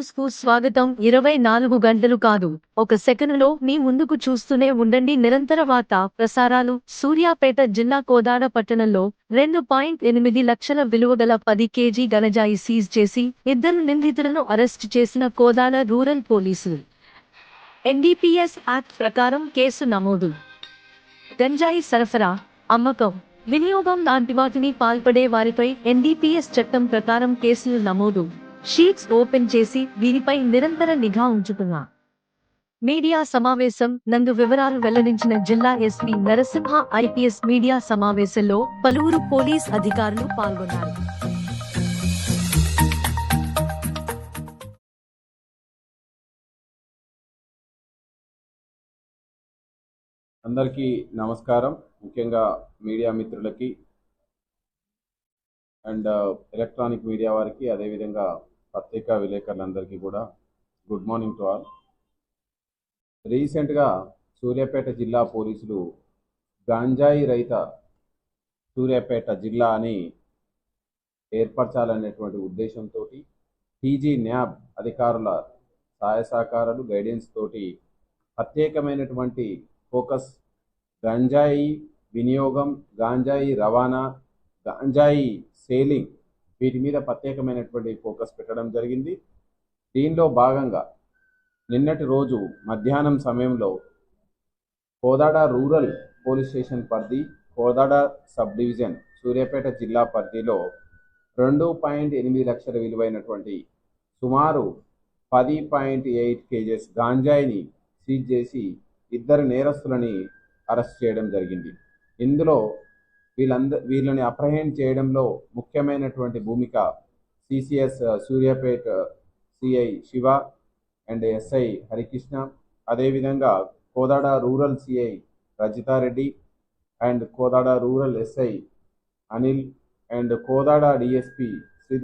న్యూస్కు స్వాగతం. ఇరవై నాలుగు గంటలు కాదు. ఒక సెకనులో మీ ముందుకు చూస్తూనే ఉండండి. నిరంతర వార్త ప్రసారాలు. సూర్యాపేట జిల్లా కోదాడ పట్టణంలో రెండు పాయింట్ ఎనిమిది లక్షల విలువగల పది కేజీ గనజాయి సీజ్ చేసి ఇద్దరు నిందితులను అరెస్టు చేసిన కోదాడ రూరల్ పోలీసులు. ఎన్డీపీఎస్ యాక్ట్ ప్రకారం కేసు నమోదు. గంజాయి సరఫరా అమ్మకం వినియోగం లాంటి వాటిని పాల్పడే వారిపై ఎన్డీపీఎస్ చట్టం ప్రకారం కేసులు నమోదు. షీట్స్ ఓపెన్ చేసి వీరిపై నిరంతర నిఘా ఉంచుతున్నా. మీడియా సమావేశం నందు వివరాలు వెల్లడించిన జిల్లా ఎస్పీ నరసింహ ఐపీఎస్ మీడియా సమావేశంలో పలువురు పోలీస్ అధికారులు పాల్గొన్నారు. అందరికీ నమస్కారం. ముఖ్యంగా మీడియా మిత్రులకి అండ్ ఎలక్ట్రానిక్ మీడియా వారికి అదేవిధంగా పత్రికా విలేకరులందరికీ కూడా గుడ్ మార్నింగ్ టు ఆల్. రీసెంట్గా సూర్యాపేట జిల్లా పోలీసులు గాంజాయి రహిత సూర్యాపేట జిల్లా అని ఏర్పరచాలనేటువంటి ఉద్దేశంతో టీజీ న్యాబ్ అధికారుల సహాయ సహకారాలు గైడెన్స్ తోటి ప్రత్యేకమైనటువంటి ఫోకస్ గంజాయి వినియోగం గాంజాయి రవాణా గాంజాయి సేలింగ్ వీటి మీద ప్రత్యేకమైనటువంటి ఫోకస్ పెట్టడం జరిగింది. దీనిలో భాగంగా నిన్నటి రోజు మధ్యాహ్నం సమయంలో కోదాడ రూరల్ పోలీస్ స్టేషన్ పరిధి కోదాడ సబ్ డివిజన్ సూర్యాపేట జిల్లా పరిధిలో రెండు పాయింట్ ఎనిమిది లక్షల విలువైనటువంటి సుమారు పది పాయింట్ ఎయిట్ కేజెస్ గాంజాయిని సీజ్ చేసి ఇద్దరు నేరస్తులని అరెస్ట్ చేయడం జరిగింది. ఇందులో వీళ్ళంద వీళ్ళని అప్రహెండ్ చేయడంలో ముఖ్యమైనటువంటి భూమిక CCS uh, Suryapet uh, CI Shiva and SI Harikrishna. అదేవిధంగా Kodad rural CI Rajitha Reddy and Kodad rural SI Anil and Kodad DSP